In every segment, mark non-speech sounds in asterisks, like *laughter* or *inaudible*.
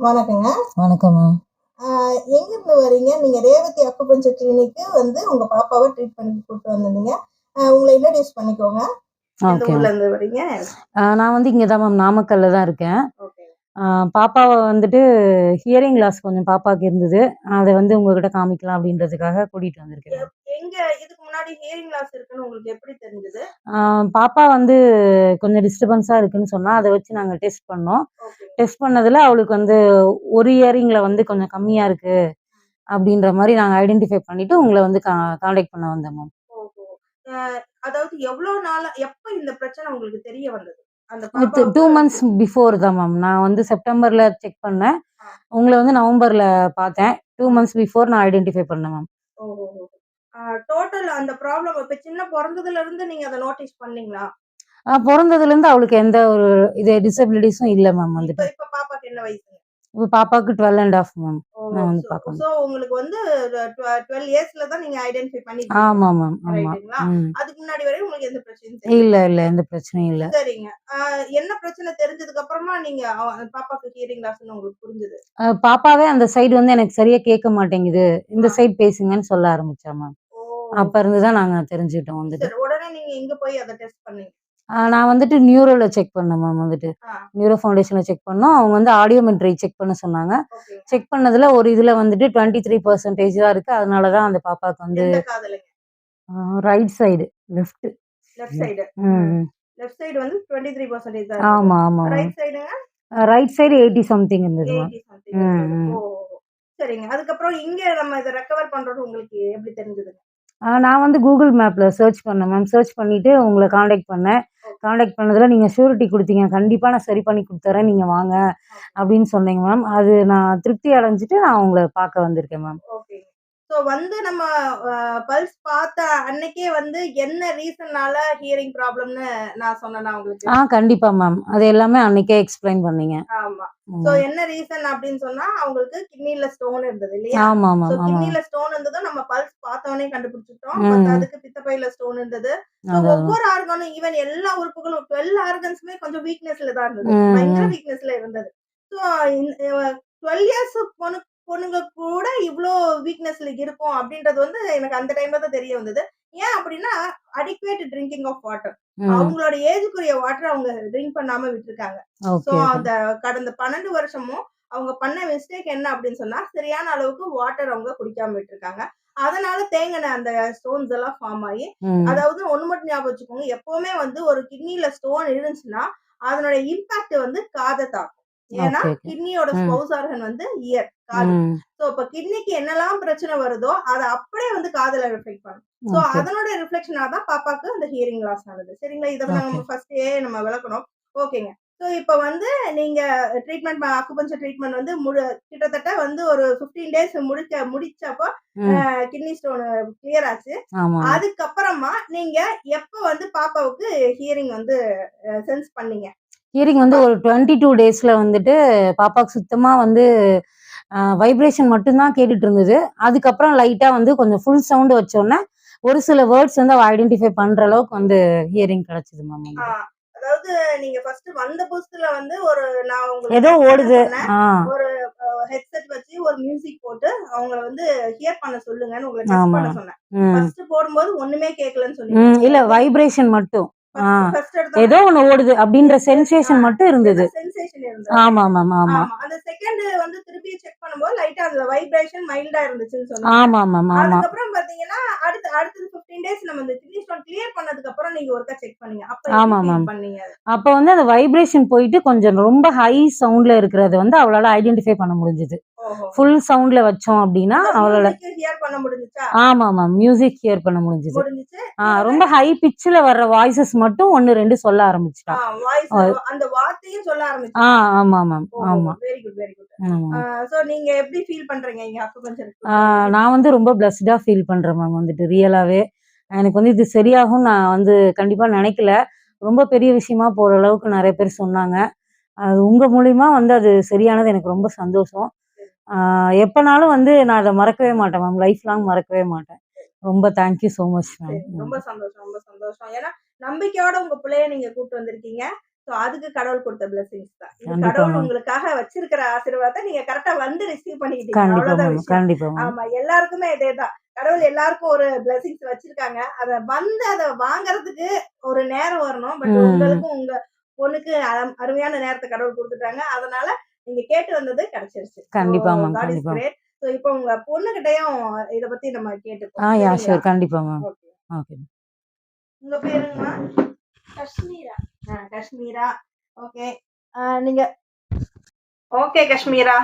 வணக்கங்க. வணக்கம் மேம் ஆஹ் எங்க இருந்து வரீங்க? நீங்க ரேவதி அக்குபஞ்சர் கிளினிக்கு வந்து உங்க பாப்பாவை ட்ரீட் பண்ணி கூப்பிட்டு வந்திருந்தீங்க. உங்களை இன்ட்ரடியூஸ் பண்ணிக்கோங்க. வரீங்க? நான் வந்து இங்கே தான் மேம் நாமக்கல்ல தான் இருக்கேன். பாப்பாவை வந்துட்டு ஹியரிங் லாஸ் கொஞ்சம் பாப்பாவுக்கு இருந்தது. அதை வந்து உங்ககிட்ட காமிக்கலாம் அப்படின்றதுக்காக கூட்டிகிட்டு வந்திருக்கேன். எங்க இதுக்கு முன்னாடி ஹியரிங் லாஸ் இருக்குன்னு உங்களுக்கு எப்படி தெரிஞ்சது? பாப்பா வந்து கொஞ்சம் டிஸ்டர்பன்ஸாக இருக்குன்னு சொன்னால் அதை வச்சு நாங்கள் டெஸ்ட் பண்ணோம். டெஸ்ட் பண்ணதில் அவளுக்கு வந்து ஒரு இயரிங்கில் வந்து கொஞ்சம் கம்மியாக இருக்குது அப்படின்ற மாதிரி நாங்கள் ஐடென்டிஃபை பண்ணிவிட்டு உங்களை வந்து கா காண்டாக்ட் பண்ண வந்தோம் மேம் அதாவது எவ்வளவு நாள் எப்ப இந்த பிரச்சனை உங்களுக்கு தெரிய வந்தது? டூ மந்த்ஸ் பிஃபோர் தான் மேம் நான் வந்து செப்டம்பரில் செக் பண்ணேன். உங்களை வந்து நவம்பரில் பார்த்தேன். டூ மந்த்ஸ் பிஃபோர் நான் ஐடென்டிஃபை பண்ணேன் மேம் டோட்டல் அந்த ப்ராப்ளம் இப்ப சின்ன பிறந்ததுல இருந்து நீங்க அதை நோட்டீஸ் பண்ணீங்களா? ஆ, பிறந்ததுலேருந்து அவளுக்கு எந்த ஒரு இது டிசபிலிட்டிஸும் இல்லை மேம் வந்துட்டு. இப்ப பாப்பாக்கு என்ன வயசுங்க? இப்போ பாப்பாவுக்கு டுவெல் அண்ட் ஆஃப் மேம் நான் வந்து பார்க்கணும். சோ உங்களுக்கு வந்து டுவெல் இயர்ஸ்ல தான் நீங்க ஐடென்டிஃபை பண்ணி ஆமாம் மேம் ஆமாம் ரைட்டுங்களா ம். அதுக்கு முன்னாடி வரையும் உங்களுக்கு எந்த பிரச்சனையும் இல்லை இல்லை எந்த பிரச்சனையும் இல்லை. சரிங்க. என்ன பிரச்சனை தெரிஞ்சதுக்கு அப்புறமா நீங்க பாப்பாக்கு ஹியரிங் லாஸ்னு உங்களுக்கு புரிஞ்சது. பாப்பாவே அந்த சைடு வந்து எனக்கு சரியாக கேட்க மாட்டேங்குது. இந்த. சைடு பேசுங்கன்னு சொல்ல ஆரம்பிச்சா மேம் அப்போ இருந்து தான் நாங்கள் தெரிஞ்சுக்கிட்டோம் வந்துட்டு. உடனே நீங்க எங்க போய் அதை டெஸ்ட் பண்ணீங்க? நான் வந்துட்டு நியூரோவில் செக் பண்ணேன் மேம் வந்துட்டு. நியூரோ ஃபவுண்டேஷனில் செக் பண்ணோம். அவங்க வந்து ஆடியோமெட்ரி செக் பண்ண சொன்னாங்க. செக் பண்ணதுல ஒரு இதுல வந்துட்டு டுவெண்ட்டி த்ரீ பர்சன்டேஜ் தான் இருக்கு. அதனால தான் அந்த பாப்பாக்கு வந்து right side left. Left side. ம் லெஃப்ட் சைடு வந்து டுவெண்ட்டி த்ரீ பர்சன்டேஜ் தான் ஆமா ஆமா ரைட் சைடுங்க? ரைட் சைடு எயிட்டி சம்திங் இருந்தது சரிங்க. அதுக்கப்புறம் இங்க நம்ம இதை ரெக்கவர் பண்றது உங்களுக்கு எப்படி தெரிஞ்சதுங்க? நான் வந்து கூகுள் மேப்ல சர்ச் பண்ணேன் மேம் சர்ச் பண்ணிட்டு உங்களை காண்டாக்ட் பண்ணேன். காண்டாக்ட் பண்ணதுல நீங்க ஷூரிட்டி கொடுத்தீங்க. கண்டிப்பா நான் சரி பண்ணி கொடுத்துறேன். நீங்க வாங்க அப்படின்னு சொன்னீங்க மேம் அது நான் திருப்தி அடைஞ்சிட்டு நான் உங்களை பார்க்க வந்திருக்கேன் மேம் ஸோ வந்து நம்ம பல்ஸ் பார்த்த அன்னைக்கே வந்து என்ன ரீசன்னால ஹியரிங் ப்ராப்ளம்னு நான் சொன்னேன்னா உங்களுக்கு? ஆ கண்டிப்பா மேம் அது எல்லாமே அன்னைக்கே எக்ஸ்பிளைன் பண்ணீங்க. ஆமா. சோ என்ன ரீசன் அப்படின்னு சொன்னா அவங்களுக்கு கிட்னில ஸ்டோன் இருந்தது இல்லையா? ஆமா ஆமா கிட்னில ஸ்டோன் இருந்ததும் நம்ம பல்ஸ் பார்த்தவனே கண்டுபிடிச்சிட்டோம். அதுக்கு பித்தப்பையில ஸ்டோன் இருந்தது. ஒவ்வொரு ஆர்கனும் ஈவன் எல்லா உறுப்புகளும் டுவெல் ஆர்கன்ஸுமே கொஞ்சம் வீக்னஸ்ல தான் இருந்தது. பயங்கர. வீக்னஸ்ல இருந்தது. ஸோ டுவெல் இயர்ஸ் பொண்ணு பொண்ணுங்க கூட இவ்ளோ வீக்னஸ்ல இருக்கும் அப்படின்றது வந்து எனக்கு அந்த டைம்ல தான் தெரிய வந்தது. ஏன் அப்படின்னா அடிக்குவேட் ட்ரிங்கிங் ஆஃப் வாட்டர் அவங்களோட ஏஜுக்குரிய வாட்டர் அவங்க ட்ரிங்க் பண்ணாம விட்டுருக்காங்க. சோ அந்த கடந்த பன்னெண்டு வருஷமும் அவங்க பண்ண மிஸ்டேக் என்ன அப்படின்னு சொன்னா சரியான அளவுக்கு வாட்டர் அவங்க குடிக்காம விட்டுருக்காங்க. அதனால தேங்கின அந்த ஸ்டோன்ஸ் எல்லாம் ஃபார்ம் ஆகி அதாவது ஒண்ணு மட்டும் ஞாபகம் வச்சுக்கோங்க எப்பவுமே வந்து ஒரு கிட்னில ஸ்டோன் இருந்துச்சுன்னா அதனோட இம்பாக்ட் வந்து காதை தாக்கும். ஏன்னா கிட்னியோட. ஸ்பௌஸ் ஆர்கன் வந்து இயர் காது. சோ இப்ப கிட்னிக்கு என்னெல்லாம் பிரச்சனை வருதோ அதை அப்படியே வந்து காதுல ரிஃப்ளெக்ட் பண்ணும் சோ அதனோட ரிஃப்ளெக்ஷனா தான் பாப்பாக்கு அந்த ஹியரிங் லாஸ் ஆனது சரிங்களா? இதை நம்ம ஃபர்ஸ்டே நம்ம விளக்கணும். ஓகேங்க. ஸோ இப்போ வந்து நீங்க ட்ரீட்மெண்ட் அக்குபஞ்சர் ட்ரீட்மெண்ட் வந்து முழு கிட்டத்தட்ட வந்து ஒரு ஃபிஃப்டீன் டேஸ் முடிக்க முடிச்சப்போ கிட்னி ஸ்டோன் கிளியர் ஆச்சு. அதுக்கப்புறமா நீங்க எப்ப வந்து பாப்பாவுக்கு ஹியரிங் வந்து சென்ஸ் பண்ணீங்க? ஹியரிங் வந்து ஒரு டுவெண்ட்டி டூ டேஸில் வந்துட்டு பாப்பாவுக்கு சுத்தமாக வந்து வைப்ரேஷன் மட்டும்தான் கேட்டுட்டு இருந்தது. அதுக்கப்புறம் லைட்டாக வந்து கொஞ்சம் ஃபுல் சவுண்டு வச்சோன்னே ஒரு சில வேர்ட்ஸ் வந்து அவள் ஐடென்டிஃபை பண்ணுற அளவுக்கு வந்து ஹியரிங் கிடச்சிது மேம் அதாவது நீங்க ஃபர்ஸ்ட் வந்த புதுசுல வந்து ஒரு நான் உங்களுக்கு ஏதோ ஓடுது. ஒரு ஹெட்செட் வச்சு ஒரு மியூசிக் போட்டு அவங்கள வந்து ஹியர் பண்ண சொல்லுங்கன்னு உங்களை டெஸ்ட் ஆமா. பண்ண சொன்னேன். ஃபர்ஸ்ட் போடும்போது ஒண்ணுமே கேட்கலன்னு சொன்னீங்க இல்லை வைப்ரேஷன் மட்டும். ஏதோ ஒன்று ஓடுது அப்படின்ற சென்சேஷன் மட்டும் இருந்தது. ஆமா ஆமா ஆமா அந்த செகண்ட் வந்து திருப்பி செக் பண்ணும்போது லைட்டா அந்த வைப்ரேஷன் மைல்டா இருந்துச்சுன்னு சொன்னீங்க ஆமா மேம் ஆமா அதுக்கப்புறம் பாத்தீங்கன்னா அடுத்து அடுத்தது 15 டேஸ் நம்ம இந்த கிட்னி ஸ்டோன் கிளியர் பண்ணதுக்கு அப்புறம் நீங்க ஒருக்கா செக் பண்ணீங்க. அப்ப ஆமா, feel பண்ணீங்க அப்போ வந்து அந்த வைப்ரேஷன் போயிட்டு கொஞ்சம் ரொம்ப ஹை சவுண்ட்ல இருக்கிறத வந்து அவளால ஐடென்டிஃபை பண்ண முடிஞ்சது. ஃபுல் சவுண்ட்ல வச்சோம் அப்படின்னா முடிஞ்சுச்சா? ஆமா மேம் மியூசிக் ஹியர் பண்ண முடிஞ்சது. ஆ ரொம்ப ஹை பிச்சில் வர்ற வாய்ஸஸ் மட்டும் ஒன்று ரெண்டு சொல்ல ஆரம்பிச்சிட்டா. வாய்ஸ் ஆ. அந்த வார்த்தையும் சொல்ல ஆ ஆரம்பிச்சு ஆமா. மேம் ஆமா. வெரி குட் வெரி குட் ஆமா சோ நீங்க எப்படி ஃபீல் பண்றீங்க இங்க அக்குபஞ்சர் ஆ, நான் வந்து ரொம்ப பிளஸ்டாக ஃபீல் பண்ணுறேன் மேம் வந்துட்டு ரியலாகவே எனக்கு வந்து இது சரியாகும் நான் வந்து கண்டிப்பாக நினைக்கல. ரொம்ப பெரிய விஷயமா போகிற அளவுக்கு நிறைய பேர் சொன்னாங்க. அது உங்கள் மூலிமா வந்து அது சரியானது எனக்கு ரொம்ப சந்தோஷம். ஆ, எப்பனாலும் வந்து நான் அதை மறக்கவே மாட்டேன் மேம் லைஃப் லாங் மறக்கவே மாட்டேன். ரொம்ப தேங்க்யூ ஸோ மச் சரி, ரொம்ப மேம் சந்தோஷம் ரொம்ப சந்தோஷம். ஏன்னா நம்பிக்கையோட உங்க பிள்ளைய நீங்க கூட்டு வந்திருக்கீங்க. சோ அதுக்கு கடவுள் கொடுத்த பிளெஸிங்ஸ் தான். இது கடவுள் மேம் உங்களுக்காக வச்சிருக்கிற ஆசீர்வாதத்தை நீங்க கரெக்டா வந்து ரிசீவ் பண்ணிக்கிட்டீங்க. மேம் மேம் ஆமா எல்லாருக்குமே இதேதான் கடவுள் எல்லாருக்கும் ஒரு பிளெஸிங்ஸ் வச்சிருக்காங்க. அத வந்து அத வாங்குறதுக்கு ஒரு நேரம் வரணும். பட் உங்களுக்கும் உங்க பொண்ணுக்கு அரும்- அருமையான நேரத்தை கடவுள் கொடுத்துட்டாங்க. அதனால நீங்க கேட்டு வந்தது கிடைச்சிருச்சு. கண்டிப்பா மேம் கண்டிப்பா. ஸோ இப்போ உங்க பொண்ணுகிட்டயும் இத பத்தி நம்ம ஆ கேட்டுப்போம் யா சரிங்களா ஷூர் கண்டிப்பா மேம் ஓகே உங்க பேருங்கம்மா? காஷ்மீரா? ஆ, காஷ்மீரா. ஓகே நீங்க ஓகே காஷ்மீரா.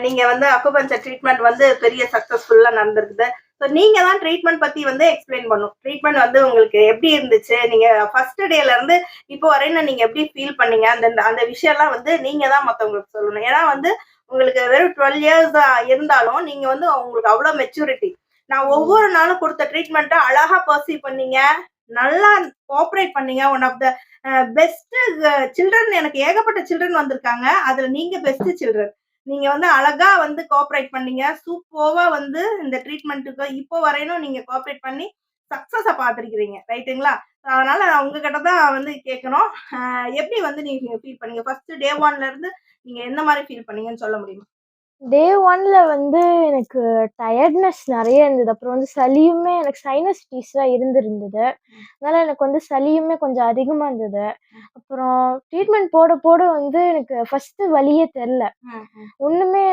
நீங்க வந்து அக்குபஞ்சர் ட்ரீட்மெண்ட் வந்து பெரிய சக்சஸ்ஃபுல்லா நடந்திருக்குது. ஸோ நீங்க தான் ட்ரீட்மெண்ட் பத்தி வந்து எக்ஸ்பிளைன் பண்ணும். ட்ரீட்மெண்ட் வந்து உங்களுக்கு எப்படி இருந்துச்சு? நீங்க ஃபர்ஸ்ட் டேல இருந்து இப்போ வரையும் நீங்க எப்படி ஃபீல் பண்ணீங்க? அந்த அந்த விஷயம்லாம் வந்து நீங்க தான் மத்தவங்களுக்கு சொல்லணும். ஏன்னா வந்து உங்களுக்கு வெறும் டுவெல் இயர்ஸ் இருந்தாலும் நீங்க வந்து உங்களுக்கு அவ்வளோ மெச்சூரிட்டி நான் ஒவ்வொரு நாளும் கொடுத்த ட்ரீட்மெண்ட்டை அழகா பர்சீவ் பண்ணீங்க. நல்லா கோஆப்ரேட் பண்ணீங்க. One of the best children எனக்கு ஏகப்பட்ட சில்ட்ரன் வந்திருக்காங்க. அதுல நீங்க பெஸ்ட் சில்ட்ரன் நீங்க வந்து அழகா வந்து கோஆப்ரேட் பண்ணீங்க. சூப்பர்வா வந்து இந்த ட்ரீட்மெண்ட்டுக்கு இப்போ வரையிலும் நீங்க கோஆப்ரேட் பண்ணி சக்சஸை பார்த்துருக்கிறீங்க. ரைட்டுங்களா அதனால நான் உங்ககிட்ட தான் வந்து கேட்கணும். எப்படி வந்து நீங்க ஃபீல் பண்ணீங்க? ஃபர்ஸ்ட் டே ஒன்ல இருந்து நீங்க எந்த மாதிரி ஃபீல் பண்ணீங்கன்னு சொல்ல முடியுமா? டே ஒன்ல வந்து எனக்கு டயர்ட்னஸ் நிறைய இருந்தது. அப்புறம் வந்து சளியுமே எனக்கு சைனஸ்டிஸ்லாம் இருந்திருந்தது. அதனால எனக்கு வந்து சளியுமே கொஞ்சம் அதிகமாக இருந்தது. அப்புறம் ட்ரீட்மெண்ட் போட போட வந்து எனக்கு ஃபர்ஸ்ட் வலியே தெரில ஒன்றுமே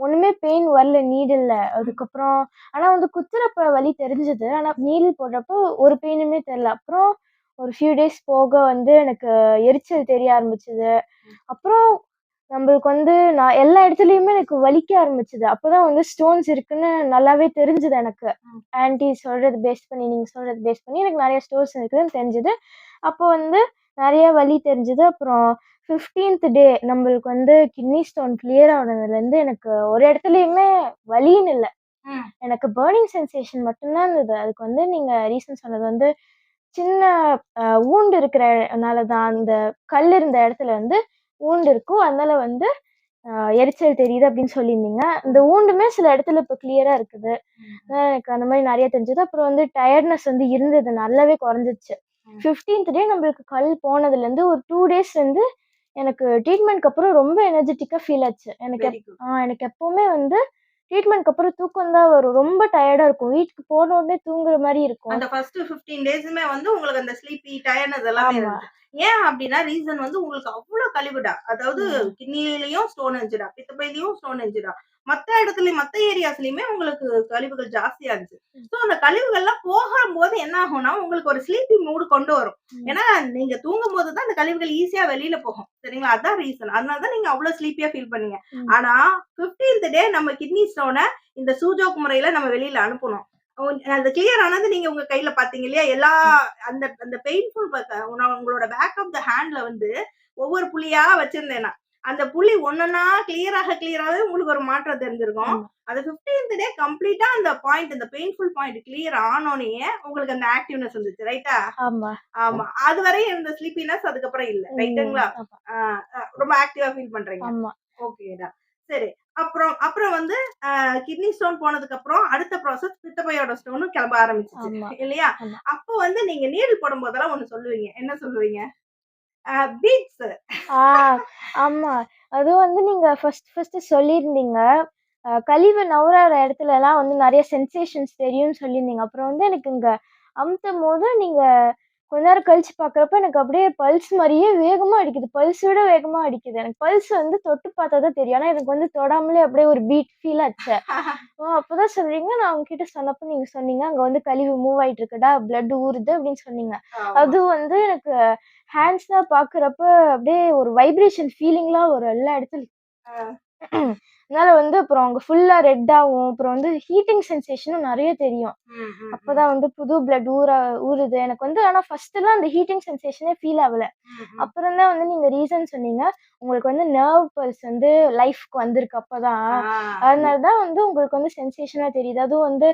ஒன்றுமே பெயின் வரல நீடில் அதுக்கப்புறம் ஆனால் வந்து குத்துறப்ப வலி தெரிஞ்சது. ஆனால் நீடில் போடுறப்போ ஒரு பெயினுமே தெரில அப்புறம் ஒரு ஃபியூ டேஸ் போக வந்து எனக்கு எரிச்சல் தெரிய ஆரம்பிச்சது. அப்புறம் நம்மளுக்கு வந்து நான் எல்லா இடத்துலையுமே எனக்கு வலிக்க ஆரம்பிச்சது. அப்போதான் வந்து ஸ்டோன்ஸ் இருக்குன்னு நல்லாவே தெரிஞ்சுது எனக்கு. ம். ஆன்ட்டி சொல்றது பேஸ் பண்ணி நீங்கள் சொல்றது பேஸ் பண்ணி எனக்கு நிறைய ஸ்டோன்ஸ் இருக்குதுன்னு தெரிஞ்சுது. அப்போ வந்து நிறைய வலி தெரிஞ்சுது. அப்புறம் ஃபிஃப்டீன்த் டே நம்மளுக்கு வந்து கிட்னி ஸ்டோன் கிளியர் ஆனதுலேருந்து எனக்கு ஒரு இடத்துலையுமே வலின்னு இல்லை. எனக்கு பேர்னிங் சென்சேஷன் மட்டும்தான் இருந்தது. அதுக்கு வந்து நீங்கள் ரீசன் சொன்னது வந்து சின்ன ஊண்டு இருக்கிறனால தான் அந்த கல் இருந்த இடத்துல வந்து ஊண்டு இருக்கும் அதனால வந்து எரிச்சல் தெரியுது அப்படின்னு சொல்லியிருந்தீங்க. இந்த ஊண்டுமே சில இடத்துல இப்போ கிளியராக இருக்குது. எனக்கு அந்த மாதிரி நிறைய தெரிஞ்சது. அப்புறம் வந்து டயர்ட்னஸ் வந்து இருந்தது. நல்லாவே குறைஞ்சிச்சு ம். ஃபிஃப்டீன்த் டே நம்மளுக்கு கல் போனதுலேருந்து ஒரு டூ டேஸ் வந்து எனக்கு ட்ரீட்மெண்ட்க்கு அப்புறம் ரொம்ப எனர்ஜெட்டிக்காக ஃபீல் ஆச்சு. எனக்கு எனக்கு எப்பவுமே வந்து ட்ரீட்மெண்ட்க்கு அப்புறம் தூக்கம் தான் வரும். ரொம்ப டயர்டா இருக்கும். வீட்டுக்கு போன உடனே தூங்குற மாதிரி இருக்கும். அந்த ஃபர்ஸ்ட் 15 டேஸுமே வந்து உங்களுக்கு அந்த ஸ்லீப்பி டயர்னஸ் எல்லாமே ஏன் அப்படின்னா ரீசன் வந்து உங்களுக்கு அவ்வளவு கழிவுடா. அதாவது. கிட்னிலையும் ஸ்டோன் இருந்துச்சுடா பித்தப்பையிலையும் ஸ்டோன் இருந்துச்சுடா மத்த இடத்துலயும் மத்த ஏரியாஸ்லயுமே உங்களுக்கு கழிவுகள் ஜாஸ்தியா இருந்துச்சு. ஸோ அந்த கழிவுகள்லாம் போகும்போது என்ன ஆகும்னா உங்களுக்கு ஒரு ஸ்லீப்பி மூடு கொண்டு வரும். ஏன்னா நீங்க தூங்கும் போது தான் அந்த கழிவுகள் ஈஸியா வெளியில போகும். சரிங்களா? அதான் ரீசன் அதனால தான் நீங்க அவ்வளவு ஸ்லீப்பியா ஃபீல் பண்ணீங்க. ஆனா 15th டே நம்ம கிட்னி ஸ்டோனை இந்த சூஜோக் முறையில நம்ம வெளியில அனுப்பணும். அந்த கிளியர் ஆனது நீங்க உங்க கையில பாத்தீங்க இல்லையா? எல்லா அந்த அந்த பெயின்ஃபுல் உங்களோட பேக் ஆஃப் த ஹேண்ட்ல வந்து ஒவ்வொரு புள்ளியா வச்சிருந்தேன். அந்த புள்ளி ஒன்னொன்னா கிளியராக கிளியராகவே உங்களுக்கு ஒரு மாற்றம் தெரிஞ்சிருக்கும். அது 15th டே கம்ப்ளீட்டா அந்த பாயிண்ட் அந்த பெயின்ஃபுல் பாயிண்ட் கிளியர் ஆனோனே உங்களுக்கு அந்த ஆக்டிவ்னஸ் வந்துச்சு ரைட்டா ஆமா. ஆமா. அது வரையும் இருந்த ஸ்லீப்பினஸ் அதுக்கப்புறம் இல்ல ரைட்டுங்களா. ரொம்ப ஆக்டிவா ஃபீல் பண்றீங்க. ஆமா. ஓகேடா சரி. அப்புறம் அப்புறம் வந்து கிட்னி ஸ்டோன் போனதுக்கு அப்புறம் அடுத்த ப்ராசஸ் பித்தப்பையோட ஸ்டோனும் கிளம்ப ஆரம்பிச்சிச்சு. இல்லையா. அப்போ வந்து நீங்க நீடில் போடும் போதெல்லாம் ஒண்ணு சொல்லுவீங்க. என்ன சொல்லுவீங்க? பீட்ஸ் ஆ ஆமா. அதுவும் வந்து நீங்க ஃபர்ஸ்ட் ஃபர்ஸ்ட் சொல்லியிருந்தீங்க. கழிவு நவுறாற இடத்துல எல்லாம் வந்து நிறைய சென்சேஷன்ஸ் தெரியும்னு சொல்லியிருந்தீங்க. அப்புறம் வந்து எனக்கு இங்க அமுத்தும் போது நீங்க கொஞ்ச நேரம் கழிச்சு பார்க்குறப்ப எனக்கு அப்படியே பல்ஸ் மாதிரியே வேகமா அடிக்குது. பல்ஸ் விட வேகமா அடிக்குது. எனக்கு பல்ஸ் வந்து தொட்டு பார்த்தா தான் தெரியும். ஆனா எனக்கு வந்து தொடாமலே அப்படியே ஒரு பீட் ஃபீல் ஆச்சு ஓ அப்பதான் சொல்றீங்க. நான் உங்ககிட்ட சொன்னப்ப நீங்க சொன்னீங்க. அங்க வந்து கழிவு மூவ் ஆயிட்டு இருக்குடா blood ஊறுது அப்படின்னு சொன்னீங்க. அது வந்து எனக்கு ஹேண்ட்ஸ்லாம் பார்க்குறப்ப அப்படியே ஒரு வைப்ரேஷன் ஃபீலிங்லாம் வரும் எல்லா இடத்துலையும். *clears throat* அதனால வந்து அப்புறம் அங்கே ஃபுல்லாக ரெட்டாகும் அப்புறம் வந்து ஹீட்டிங் சென்சேஷனும் நிறைய தெரியும். அப்போதான் வந்து புது blood ஊற ஊறுது. எனக்கு வந்து ஆனால் ஃபர்ஸ்ட்லாம் அந்த ஹீட்டிங் சென்சேஷனே ஃபீல் ஆகல. அப்புறம் தான் வந்து நீங்கள் ரீசன் சொன்னீங்க உங்களுக்கு வந்து நர்வ் பல்ஸ் வந்து லைஃப்க்கு வந்திருக்கு அப்போதான். அதனால தான் வந்து உங்களுக்கு வந்து சென்சேஷனாக தெரியுது. அதுவும் வந்து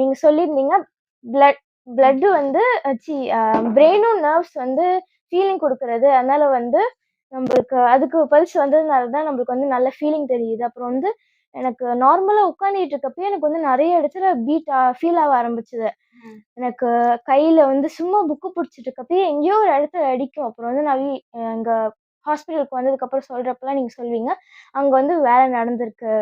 நீங்க சொல்லியிருந்தீங்க பிளட் blood வந்து சி பிரெயினும் நர்வ்ஸ் வந்து ஃபீலிங் கொடுக்கறது. அதனால வந்து நம்மளுக்கு அதுக்கு பல்ஸ் வந்ததுனால தான் நம்மளுக்கு வந்து நல்ல ஃபீலிங் தெரியுது. அப்புறம் வந்து எனக்கு நார்மலா உட்காந்துட்டு இருக்கப்பயே எனக்கு வந்து நிறைய இடத்துல பீட் ஃபீல் ஆக ஆரம்பிச்சது. எனக்கு கையில வந்து சும்மா புக்கு பிடிச்சிட்டு இருக்கப்பயே எங்கேயோ ஒரு இடத்துல அடிக்கும். அப்புறம் வந்து நான் அங்க ஹாஸ்பிட்டலுக்கு வந்ததுக்கு அப்புறம் சொல்றப்பெல்லாம் நீங்க சொல்வீங்க அங்க வந்து வேலை நடந்திருக்கு.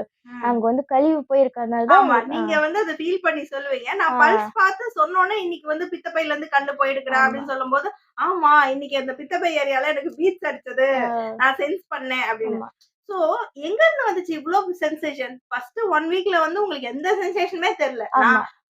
அங்க வந்து கழிவு போயிருக்கறதுனால தான் நீங்க வந்து அதை ஃபீல் பண்ணி சொல்லுவீங்க. நான். பல்ஸ் பார்த்து சொன்னோன்னே இன்னைக்கு வந்து பித்தப்பையில இருந்து கண்ணு போயிடுக்குறா ஆமா. அப்படின்னு சொல்லும்போது ஆமா இன்னைக்கு அந்த பித்தப்பை ஏரியால எனக்கு பீட்ஸ் அடிச்சது. நான் சென்ஸ் பண்ணேன் அப்படின்னு. சோ எங்க இருந்து வந்துச்சு இவ்வளவு சென்சேஷன் ஃபர்ஸ்ட் ஒன் வீக்ல வந்து உங்களுக்கு எந்த சென்சேஷனுமே தெரியல.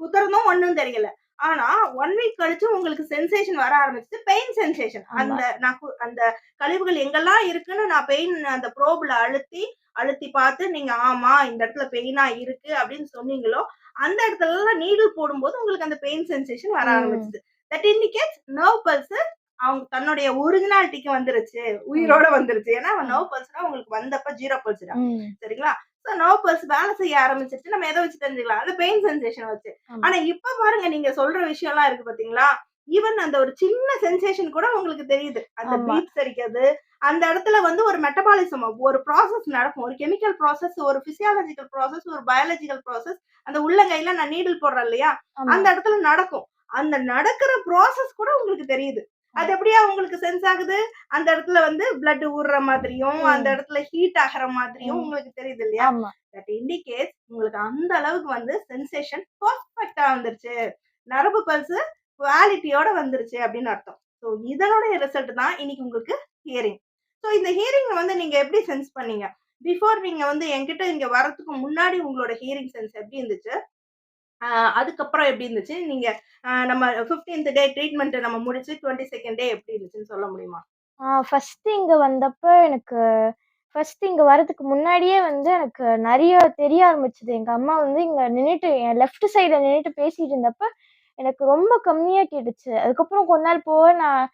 குத்துறதும் ஒண்ணும் தெரியல. ஆனா ஒன் வீக் கழிச்சு உங்களுக்கு சென்சேஷன் வர ஆரம்பிச்சு பெயின் சென்சேஷன். அந்த நான் அந்த கழிவுகள் எங்கெல்லாம் இருக்குன்னு நான் பெயின் அந்த ப்ரோப்ல அழுத்தி அழுத்தி பார்த்து நீங்க ஆமா இந்த இடத்துல பெயினா இருக்கு அப்படின்னு சொன்னீங்களோ அந்த இடத்துல எல்லாம் நீடில் போடும்போது உங்களுக்கு அந்த பெயின் சென்சேஷன் வர. ஆரம்பிச்சது. தட் இண்டிகேட்ஸ் நர்வ் பல்ஸ் அவங்க தன்னுடைய ஒரிஜினாலிட்டிக்கு வந்துருச்சு. உயிரோட வந்துருச்சு. ஏன்னா. நர்வ் பல்ஸ்னா உங்களுக்கு வந்தப்ப ஜீரோ பல்ஸ் தான். சரிங்களா? நர்வ் பல்ஸ் வேலை செய்ய ஆரம்பிச்சிருச்சு. நம்ம எதை வச்சு தெரிஞ்சுக்கலாம்? அந்த பெயின் சென்சேஷன் வச்சு. ஆனா இப்ப பாருங்க நீங்க சொல்ற விஷயம் எல்லாம் இருக்கு பாத்தீங்களா? ஈவன் அந்த ஒரு சின்ன சென்சேஷன் கூட உங்களுக்கு தெரியுது. அந்த. பீட்ஸ் அடிக்கிறது அந்த இடத்துல வந்து ஒரு மெட்டபாலிசம் ஒரு ப்ராசஸ் நடக்கும். ஒரு கெமிக்கல் ப்ராசஸ் ஒரு பிசியாலஜிக்கல் ப்ராசஸ் ஒரு பயாலஜிக்கல் ப்ராசஸ் அந்த உள்ளங்கையில நான் நீடில் போடுறேன் இல்லையா. அந்த இடத்துல நடக்கும். அந்த நடக்கிற ப்ராசஸ் கூட உங்களுக்கு தெரியுது. அது எப்படியா உங்களுக்கு சென்ஸ் ஆகுது? அந்த இடத்துல வந்து பிளட் ஊறுற மாதிரியும். அந்த இடத்துல ஹீட் ஆகுற மாதிரியும். உங்களுக்கு தெரியுது இல்லையா? தட் இண்டிகேட்ஸ் உங்களுக்கு அந்த அளவுக்கு வந்து சென்சேஷன் பர்ஃபெக்டா வந்துருச்சு. நரம்பு பல்ஸ் குவாலிட்டியோட வந்துருச்சு அப்படின்னு அர்த்தம். ஸோ இதனுடைய ரிசல்ட் தான் இன்னைக்கு உங்களுக்கு ஹியரிங் ஸோ இந்த ஹியரிங் வந்து நீங்க எப்படி சென்ஸ் பண்ணீங்க? பிஃபோர் நீங்க வந்து என்கிட்ட இங்க வரதுக்கு முன்னாடி உங்களோட ஹியரிங் சென்ஸ் எப்படி இருந்துச்சு? அதுக்கப்புறம் எப்படி இருந்துச்சு? நீங்க நம்ம 15th டே ட்ரீட்மெண்ட் நம்ம முடிச்சு டுவெண்ட்டி செகண்ட் டே எப்படி இருந்துச்சுன்னு சொல்ல முடியுமா? ஃபர்ஸ்ட் இங்க வந்தப்ப எனக்கு ஃபர்ஸ்ட் இங்க வரதுக்கு முன்னாடியே வந்து எனக்கு நிறைய தெரிய ஆரம்பிச்சது. எங்க அம்மா வந்து இங்க நின்னுட்டு என் லெஃப்ட் சைடுல நின்னுட்டு பேசிட்டு இருந்தப்ப எனக்கு ரொம்ப கம்மியா கேட்டுச்சு அதுக்கப்புறம் கொஞ்ச நாள் போக நான்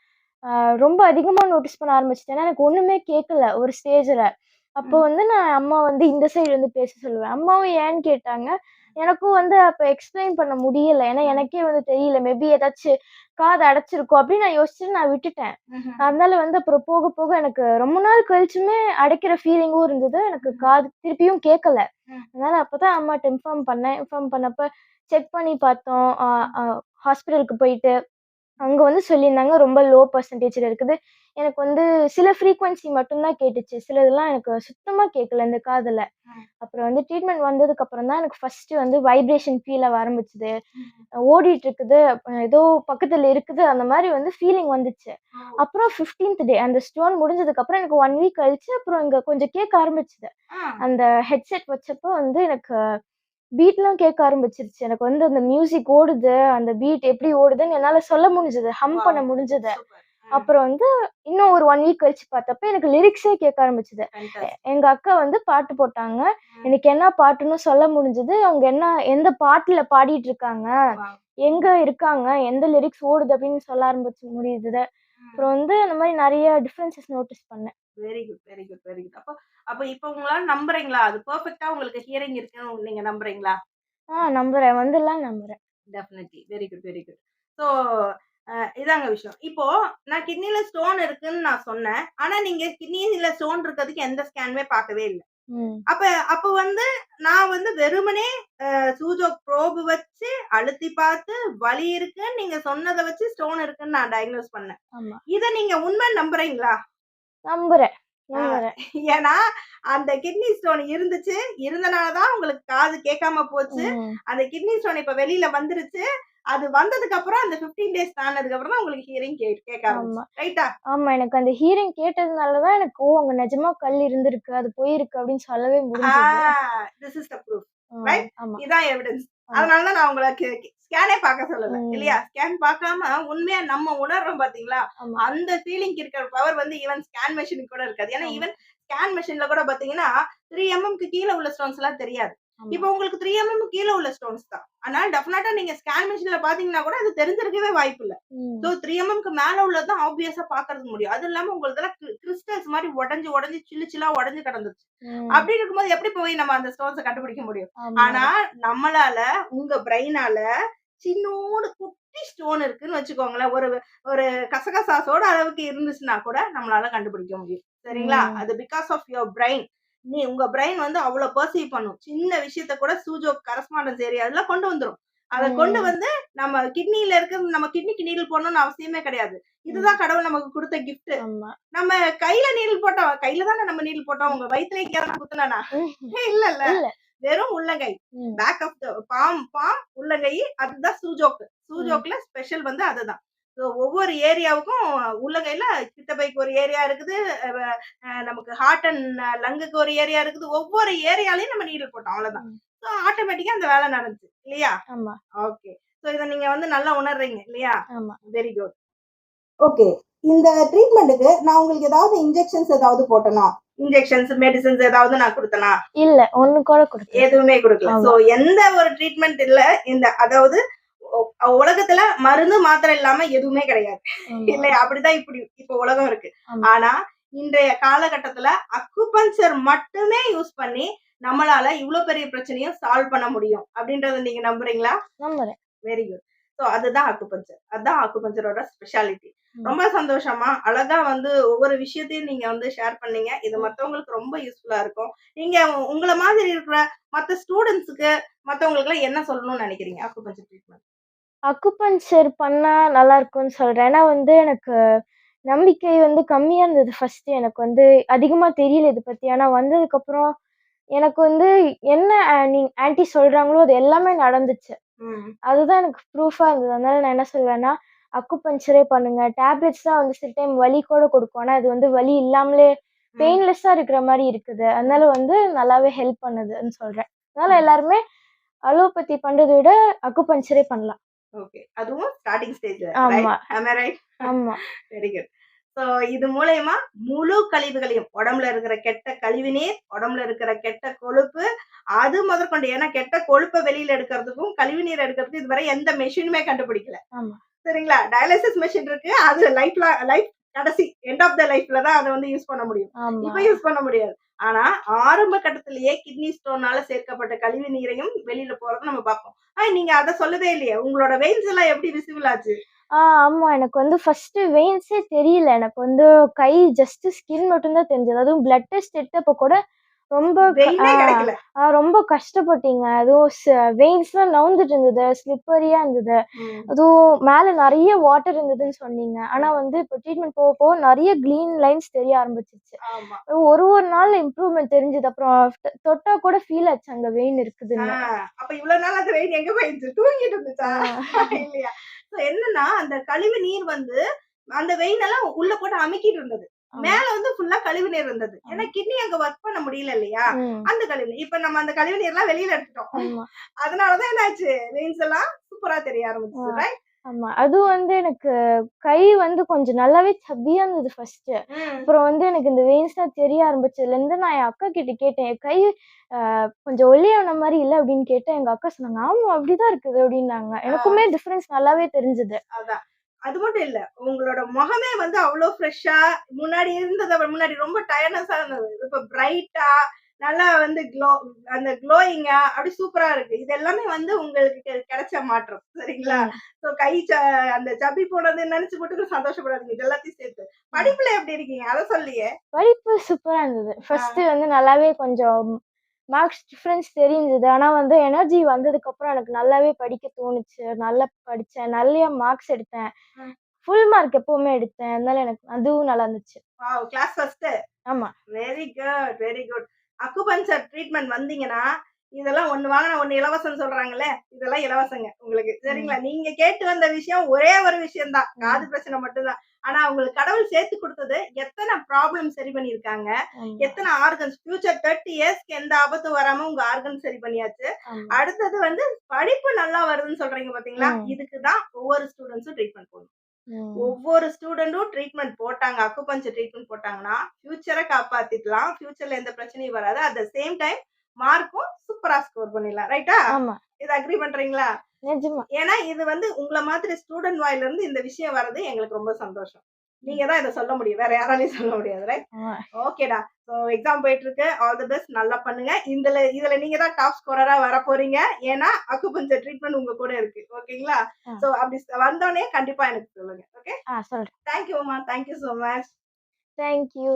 ரொம்ப அதிகமா நோட்டீஸ் பண்ண ஆரம்பிச்சிட்டேன். ஏன்னா எனக்கு ஒண்ணுமே கேட்கல ஒரு ஸ்டேஜ்ல அப்போ. வந்து நான் அம்மா வந்து இந்த சைடு வந்து பேச சொல்லுவேன். அம்மாவும் ஏன்னு கேட்டாங்க எனக்கும் வந்து அப்ப எக்ஸ்பிளைன் பண்ண முடியல. ஏன்னா எனக்கே வந்து தெரியல. மேபி ஏதாச்சும் காது அடைச்சிருக்கோம் அப்படின்னு நான் யோசிச்சுட்டு நான் விட்டுட்டேன். அதனால வந்து அப்புறம் போக போக எனக்கு ரொம்ப நாள் கழிச்சுமே அடைக்கிற ஃபீலிங்கும் இருந்தது. எனக்கு. காது திருப்பியும் கேட்கல. அதனால அப்பதான் அம்மாட்ட இன்ஃபார்ம் பண்ணேன். இன்ஃபார்ம் பண்ணப்ப செக் பண்ணி பார்த்தோம். ஹாஸ்பிட்டலுக்கு போயிட்டு அங்க வந்து சொல்லியிருந்தாங்க ரொம்ப லோ பர்சன்டேஜ்ல இருக்குது. எனக்கு வந்து சில ஃப்ரீக்வன்சி மட்டும்தான் கேட்டுச்சு. சிலதெல்லாம் எனக்கு சுத்தமா கேட்கல இந்த காதுல. அப்புறம் வந்து ட்ரீட்மெண்ட் வந்ததுக்கு அப்புறம் தான் எனக்கு ஃபர்ஸ்ட் வந்து வைப்ரேஷன் ஃபீல் ஆக ஆரம்பிச்சது. ஓடிட்டு இருக்குது. ஏதோ பக்கத்துல இருக்குது. அந்த மாதிரி வந்து ஃபீலிங் வந்துச்சு. அப்புறம் 15th டே அந்த ஸ்டோன் முடிஞ்சதுக்கு அப்புறம் எனக்கு ஒன் வீக் கழிச்சு அப்புறம் இங்க கொஞ்சம் கேட்க ஆரம்பிச்சது. அந்த ஹெட்செட் வச்சப்போ வந்து எனக்கு பீட்லாம் கேட்க ஆரம்பிச்சிருச்சு. எனக்கு வந்து அந்த மியூசிக் ஓடுது அந்த பீட் எப்படி ஓடுதுன்னு என்னால சொல்ல முடிஞ்சது ஹம் பண்ண முடிஞ்சது. அப்புறம் வந்து இன்னும் ஒரு ஒன் வீக் கழிச்சு பார்த்தப்ப எனக்கு லிரிக்ஸே கேட்க ஆரம்பிச்சது. எங்க அக்கா வந்து பாட்டு போட்டாங்க. எனக்கு என்ன பாட்டுன்னு சொல்ல முடிஞ்சது அவங்க என்ன எந்த பாட்டுல பாடிட்டு இருக்காங்க எங்க இருக்காங்க எந்த லிரிக்ஸ் ஓடுது அப்படின்னு சொல்ல ஆரம்பிச்சு முடியுது. அப்புறம் வந்து அந்த மாதிரி நிறைய டிஃப்ரென்சஸ் நோட்டீஸ் பண்ணேன். Very good very good very good அப்போ அப்போ இப்போ உங்களால நம்புறீங்களா? அது பெர்ஃபெக்ட்டா உங்களுக்கு ஹியரிங் இருக்குன்னு நீங்க நம்புறீங்களா? ஆ நம்புறேன். வந்துலாம் நம்புறேன். Definitely very good very good so இதாங்க விஷயம். இப்போ நான் கிட்னில ஸ்டோன் இருக்குன்னு நான் சொன்னேன். ஆனா நீங்க கிட்னில ஸ்டோன் இருக்கிறதுக்கு எந்த ஸ்கேனுமே பார்க்கவே இல்லை. அப்ப அப்ப வந்து நான் வந்து வெறுமனே சூஜோ ப்ரோப் வச்சு அழுத்தி பார்த்து வலி இருக்குன்னு நீங்க சொன்னதை வச்சு ஸ்டோன் இருக்குன்னு நான் டயக்னோஸ் பண்ணேன். இத நீங்க உண்மை நம்புறீங்களா? நம்புறேன் ஏன்னா அந்த கிட்னி ஸ்டோன் இருந்துச்சு இருந்தனாலதான் உங்களுக்கு காது கேட்காம போச்சு. அந்த கிட்னி ஸ்டோன் இப்ப வெளியில வந்துருச்சு. அது வந்ததுக்கு அப்புறம் அந்த 15 டேஸ் தானதுக்கு அப்புறம் தான் உங்களுக்கு ஹியரிங் கேட்க ஆமா. ரைட்டா ஆமா எனக்கு அந்த ஹீரிங் கேட்டதுனாலதான் எனக்கு ஓ அங்க நிஜமா கல் இருந்திருக்கு அது போயிருக்கு அப்படின்னு சொல்லவே முடிஞ்சது. This is the proof? ஆமா. இதான் எவிடன்ஸ் ஆமா. அதனால தான் நான் உங்களுக்கு ஸ்கேனே பார்க்க சொல்லல. இல்லையா? ஸ்கேன் பார்க்காம உண்மையா நம்ம உணர்றோம் பாத்தீங்களா? அந்த ஃபீலிங் இருக்கிற பவர் வந்து ஈவன் ஸ்கேன் மெஷினுக்கு கூட இருக்காது. ஏன்னா. ஈவன் ஸ்கேன் மெஷின்ல கூட பாத்தீங்கன்னா த்ரீ எம்எம்க்கு கீழே உள்ள ஸ்டோன்ஸ் எல்லாம் தெரியாது. இப்போ உங்களுக்கு த்ரீ எம்எம் கீழே உள்ள ஸ்டோன்ஸ் தான். அதனால டெஃபினட்டா நீங்க ஸ்கேன் மெஷின்ல பாத்தீங்கன்னா கூட அது தெரிஞ்சிருக்கவே வாய்ப்பு இல்ல. ஸோ த்ரீ எம்எம்க்கு மேல உள்ளதான் ஆப்வியஸா பாக்குறதுக்கு முடியும். அது இல்லாம உங்களுதெல்லாம் கிறிஸ்டல்ஸ் மாதிரி உடஞ்சு உடஞ்சு சில்லு சில்லா உடஞ்சு கிடந்துச்சு. அப்படி இருக்கும்போது எப்படி போய் நம்ம அந்த ஸ்டோன்ஸை கண்டுபிடிக்க முடியும். ஆனா நம்மளால உங்க பிரெயினால சின்னோடு குட்டி ஸ்டோன் இருக்குன்னு வச்சுக்கோங்களேன். ஒரு ஒரு கசகசாசோட அளவுக்கு இருந்துச்சுன்னா கூட நம்மளால கண்டுபிடிக்க முடியும். சரிங்களா. அது பிகாஸ் ஆஃப் யுவர் பிரெயின் நீ உங்க பிரெயின் வந்து அவ்வளவு பர்சீவ் பண்ணும். சின்ன விஷயத்த கூட சூஜோ கரஸ்பாண்டன்ஸ் ஏரியா அதெல்லாம் கொண்டு வந்துரும். அதை கொண்டு. வந்து நம்ம கிட்னில இருக்கிறது நம்ம கிட்னிக்கு நீடில் போடணும்னு அவசியமே கிடையாது. இதுதான் கடவுள் நமக்கு கொடுத்த கிஃப்ட் நம்ம கையில நீடில் போட்டோம் கையில தானே நம்ம நீடில் போட்டோம்? உங்க வயித்துல எங்கேயாவது குத்துனா. இல்ல இல்ல. வெறும் உள்ளங்கை. பேக் ஆஃப் பாம் பாம் உள்ளங்கை. அதுதான் சூஜோக்கு சூஜோக்ல ஸ்பெஷல் வந்து அதுதான். ஒவ்வொரு ஏரியாவுக்கும் உள்ளங்கையில பித்தப்பைக்கு ஒரு ஏரியா இருக்குது. நமக்கு ஹார்ட் அண்ட் லங்குக்கு ஒரு ஏரியா இருக்குது. ஒவ்வொரு ஏரியாலையும் நம்ம நீடில் போட்டோம். அவ்வளவுதான். ஸோ ஆட்டோமேட்டிக்கா அந்த வேலை நடந்துச்சு. இல்லையா? ஆமா. ஓகே ஸோ இதை நீங்க வந்து நல்லா உணர்றீங்க. இல்லையா? ஆமா. வெரி குட் ஓகே இந்த ட்ரீட்மெண்ட்டுக்கு நான் உங்களுக்கு ஏதாவது இன்ஜெக்ஷன்ஸ் ஏதாவது போட்டனா? இன்ஜெக்ஷன்ஸ் மெடிசன்ஸ் ஏதாவது நான் கொடுத்தனா? இல்ல ஒண்ணு கூட கொடுத்து எதுவுமே கொடுக்கல. சோ எந்த ஒரு ட்ரீட்மெண்ட் இல்ல. இந்த அதாவது உலகத்துல மருந்து மாத்திரை இல்லாம எதுவுமே கிடையாது. இல்லையா அப்படிதான் இப்படி இப்ப உலகம் இருக்கு. ஆனா இன்றைய காலகட்டத்துல அக்குபஞ்சர் மட்டுமே யூஸ் பண்ணி நம்மளால இவ்வளவு பெரிய பிரச்சனையும் சால்வ் பண்ண முடியும். அப்படின்றத நீங்க நம்புறீங்களா? நம்புறேன். வெரி குட் சோ அதுதான் அக்குபஞ்சர் அதுதான் அக்குபஞ்சரோட ஸ்பெஷாலிட்டி. ரொம்ப சந்தோஷமா அழகா வந்து ஒவ்வொரு விஷயத்தையும் நீங்க வந்து ஷேர் பண்ணீங்க. இது மத்தவங்களுக்கு ரொம்ப யூஸ்ஃபுல்லா இருக்கும். நீங்க உங்களை மாதிரி இருக்கிற மத்த ஸ்டூடெண்ட்ஸுக்கு மத்தவங்களுக்கு எல்லாம் என்ன சொல்லணும்னு நினைக்கிறீங்க? அக்குபஞ்சர் ட்ரீட்மெண்ட் அக்குபஞ்சர் பண்ணா நல்லா இருக்கும்னு சொல்றேன். ஏன்னா வந்து எனக்கு நம்பிக்கை வந்து கம்மியா இருந்தது ஃபர்ஸ்ட் எனக்கு வந்து அதிகமா தெரியல இது பத்தி. ஆனா வந்ததுக்கு அப்புறம் எனக்கு வந்து என்ன நீ ஆன்ட்டி சொல்றாங்களோ அது எல்லாமே நடந்துச்சு. அதுதான் எனக்கு ப்ரூஃபா இருந்தது. அதனால நான் என்ன சொல்வேன்னா அக்குபஞ்சரே பண்ணுங்க. டேப்லெட்ஸ் தான் வந்து சில டைம் வலி கூட கொடுக்கும். ஆனா அது வந்து வலி இல்லாமலே பெயின்லெஸ்ஸா இருக்கிற மாதிரி இருக்குது. அதனால வந்து நல்லாவே ஹெல்ப் பண்ணுதுன்னு சொல்றேன். அதனால. எல்லாருமே அலோபதி பண்றதை விட அக்குபஞ்சரே பண்ணலாம். ஓகே அதுவும் ஸ்டார்டிங் ஸ்டேஜ்ல ஆமா. ஆமா. வெரி குட் சோ இது மூலயமா முழு கழிவுகளையும் உடம்புல இருக்கிற கெட்ட கழிவு நீர் உடம்புல இருக்கிற கெட்ட கொழுப்பு அது முதற்கொண்டு ஏன்னா கெட்ட கொழுப்பை வெளியில எடுக்கிறதுக்கும் கழிவு நீர் எடுக்கிறதுக்கும் இதுவரை எந்த மெஷினுமே கண்டுபிடிக்கல. சரிங்களா? டயாலிசிஸ் மெஷின் இருக்கு அது லைஃப்ல லைஃப் கடைசி எண்ட் ஆஃப் த லைஃப்ல தான் அதை வந்து யூஸ் பண்ண முடியும். இப்ப யூஸ் பண்ண முடியாது. ஆனா ஆரம்ப கட்டத்திலேயே கிட்னி ஸ்டோனால சேர்க்கப்பட்ட கழிவு நீரையும் வெளியில போறதை நம்ம பார்ப்போம். ஆஹ் நீங்க அதை சொல்லவே இல்லையே. உங்களோட வெயின்ஸ் எல்லாம் எப்படி விசிபிள் ஆச்சு? ஆ ஆமா. எனக்கு வந்து ஃபர்ஸ்ட் வெயின்ஸே தெரியல. எனக்கு வந்து கை ஜஸ்ட் ஸ்கின் மட்டும்தான் தெரிஞ்சது. அதுவும் பிளட் டெஸ்ட் எடுத்தப்ப கூட ரொம்ப ரொம்ப கஷ்டப்பட்டீங்க. அதுவும் வெயின்ஸ்லாம் நவுந்துட்டு இருந்தது. ஸ்லிப்பரியா இருந்தது. அதுவும் மேல நிறைய வாட்டர் இருந்ததுன்னு சொன்னீங்க. ஆனா வந்து இப்போ ட்ரீட்மெண்ட் போக போக நிறைய க்ளீன் லைன்ஸ் தெரிய ஆரம்பிச்சிச்சு. ஒரு ஒரு நாள் இம்ப்ரூவ்மெண்ட் தெரிஞ்சது. அப்புறம் தொட்டா கூட ஃபீல் ஆச்சு. அங்க வெயின் இருக்குதுன்னு. அப்ப இவ்வளவு நாள் அந்த வெயின் எங்க போயிருச்சு தூங்கிட்டு இருந்துச்சா? *laughs* இல்லையா? என்னன்னா அந்த கழிவு நீர் வந்து அந்த வெயின் எல்லாம் உள்ள போட்டு அமுக்கிட்டு இருந்தது. மேல வந்து ஃபுல்லா கழிவு நீர் இருந்தது. ஏன்னா கிட்னி அங்க ஒர்க் பண்ண முடியல இல்லையா? அந்த கழிவு இப்ப நம்ம அந்த கழிவு நீர் எல்லாம் வெளியில எடுத்துட்டோம். அதனாலதான் என்னாச்சு? வெயின்ஸ் எல்லாம் சூப்பரா தெரிய ஆரம்பிச்சு. ரைட் ஆமா. அதுவும் வந்து எனக்கு கை வந்து கொஞ்சம் நல்லாவே சப்பியா இருந்தது ஃபர்ஸ்ட் அப்புறம் வந்து எனக்கு இந்த வெயின்ஸ்லாம் தெரிய ஆரம்பிச்சதுல இருந்து நான் என் அக்கா கிட்ட கேட்டேன் என் கை கொஞ்சம் ஒல்லியான மாதிரி இல்லை? அப்படின்னு கேட்டேன். எங்க அக்கா சொன்னாங்க ஆமா அப்படிதான் இருக்குது அப்படின்னாங்க. எனக்குமே டிஃபரன்ஸ் நல்லாவே தெரிஞ்சது. அதான். அது மட்டும் இல்ல உங்களோட முகமே வந்து அவ்வளவு ஃப்ரெஷ்ஷா முன்னாடி இருந்ததை முன்னாடி ரொம்ப டயர்னஸா இருந்தது. இப்ப பிரைட்டா நல்லா வந்து க்ளோ அந்த க்ளோயிங்கா அப்படி சூப்பரா இருக்கு. இது எல்லாமே வந்து உங்களுக்கு கிடைச்ச மாற்றம் சரிங்களா? சோ கை ச- அந்த சப்பி போனது நினைச்சு போட்டு சந்தோஷப்படாதீங்க. இது எல்லாத்தையும் சேர்த்து. படிப்புல எப்படி இருக்கீங்க? அதை சொல்லியே. படிப்பு சூப்பரா இருந்தது. ஃபர்ஸ்ட் வந்து நல்லாவே கொஞ்சம் மார்க்ஸ் டிஃப்ரென்ஸ் தெரிஞ்சது. ஆனா வந்து எனர்ஜி வந்ததுக்கு அப்புறம் எனக்கு நல்லாவே படிக்க தோணுச்சு. நல்லா படிச்சேன். நிறைய மார்க்ஸ் எடுத்தேன். ஃபுல் மார்க் எப்பவுமே எடுத்தேன். அதனால எனக்கு அதுவும் நல்லா இருந்துச்சு. கிளாஸ் ஃபர்ஸ்ட் ஆமா. Very good very good acupuncture treatment வந்தீங்கன்னா இதெல்லாம் ஒண்ணு வாங்கினா ஒண்ணு இலவசம் சொல்றாங்கல்ல? இதெல்லாம் இலவசங்க உங்களுக்கு. சரிங்களா? நீங்க கேட்டு வந்த விஷயம் ஒரே ஒரு விஷயம் தான் காது பிரச்சனை மட்டும்தான். ஆனா உங்களுக்கு கடவுள் சேர்த்து கொடுத்தது எத்தனை ப்ராப்ளம் சரி பண்ணிருக்காங்க எத்தனை ஆர்கன்ஸ் ஃபியூச்சர் தேர்ட்டி இயர்ஸ்க்கு எந்த ஆபத்தும் வராம உங்க ஆர்கன் சரி பண்ணியாச்சு. அடுத்தது வந்து படிப்பு நல்லா வருதுன்னு சொல்றீங்க பாத்தீங்களா? ம். இதுக்கு தான் ஒவ்வொரு ஸ்டூடெண்ட்ஸும் ட்ரீட்மெண்ட் போகணும். ஒவ்வொரு ஸ்டூடெண்டும் ட்ரீட்மெண்ட் போட்டாங்க. அக்குபஞ்சர் ட்ரீட்மெண்ட் போட்டாங்கன்னா ஃபியூச்சரை காப்பாத்திக்கலாம். ஃபியூச்சர்ல எந்த பிரச்சனையும் வராது. அட் த சேம் டைம் மார்க்கும் சூப்பரா ஸ்கோர் பண்ணிடலாம். ரைட்டா இது அக்ரி பண்றீங்களா? ஏன்னா இது வந்து உங்களை மாதிரி ஸ்டூடெண்ட் வாயில இருந்து இந்த விஷயம் வர்றது எங்களுக்கு ரொம்ப சந்தோஷம். நீங்க தான் இதை சொல்ல முடியும். வேற யாராலையும் சொல்ல முடியாது. ரைட். ஓகேடா ஸோ எக்ஸாம் போயிட்டு இருக்கு ஆல் தி பெஸ்ட் நல்லா பண்ணுங்க. இதுல இதுல நீங்க தான் டாப் ஸ்கோரரா வர போறீங்க. ஏன்னா அக்குபஞ்சர் ட்ரீட்மெண்ட் உங்க கூட இருக்கு. ஓகேங்களா. ஸோ அப்படி வந்தோடனே கண்டிப்பா எனக்கு சொல்லுங்க. ஓகே சொல்றேன். தேங்க்யூ அம்மா தேங்க்யூ ஸோ மச் தேங்க்யூ